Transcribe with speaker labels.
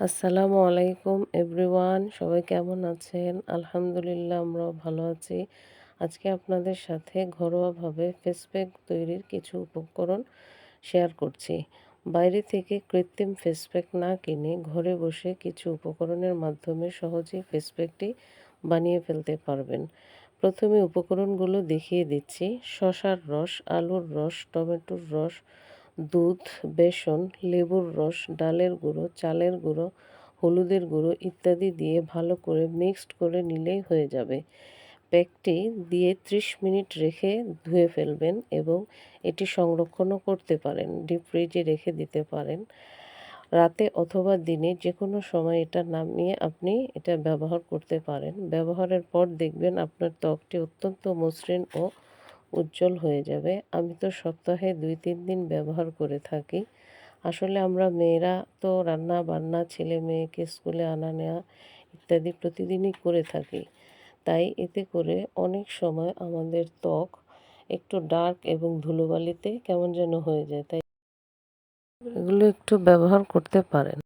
Speaker 1: আসসালামু আলাইকুম এভরিওয়ান, সবাই কেমন আছেন? আলহামদুলিল্লাহ আমরাও ভালো আছি। আজকে আপনাদের সাথে ঘরোয়াভাবে ফেস প্যাক তৈরির কিছু উপকরণ শেয়ার করছি। বাইরে থেকে কৃত্রিম ফেস প্যাক না কিনে ঘরে বসে কিছু উপকরণের মাধ্যমে সহজেই ফেস প্যাকটি বানিয়ে ফেলতে পারবেন। প্রথমে উপকরণগুলো দেখিয়ে দিচ্ছি। শশার রস, আলুর রস, টমেটোর রস দুধ, বেসন, লেবুর রস, ডালের গুঁড়ো, চালের গুঁড়ো, হলুদের গুঁড়ো ইত্যাদি দিয়ে ভালো করে মিক্সড করে নিলেই হয়ে যাবে। প্যাকটি দিয়ে 30 মিনিট রেখে ধুয়ে ফেলবেন এবং এটি সংরক্ষণও করতে পারেন, ডিপ ফ্রিজে রেখে দিতে পারেন। রাতে অথবা দিনে যে কোনো সময় এটা নামিয়ে আপনি এটা ব্যবহার করতে পারেন। ব্যবহারের পর দেখবেন আপনার ত্বকটি অত্যন্ত মসৃণ ও উজ্জ্বল হয়ে যাবে। আমি তো সপ্তাহে দুই তিন দিন ব্যবহার করে থাকি। আসলে আমরা মেয়েরা তো রান্না বান্না, ছেলে মেয়েকে স্কুলে আনা নেওয়া ইত্যাদি প্রতিদিনই করে থাকি। তাই এতে করে অনেক সময় আমাদের ত্বক একটু ডার্ক এবং ধুলোবালিতে কেমন যেন হয়ে যায়, তাই এগুলো একটু ব্যবহার করতে পারেন।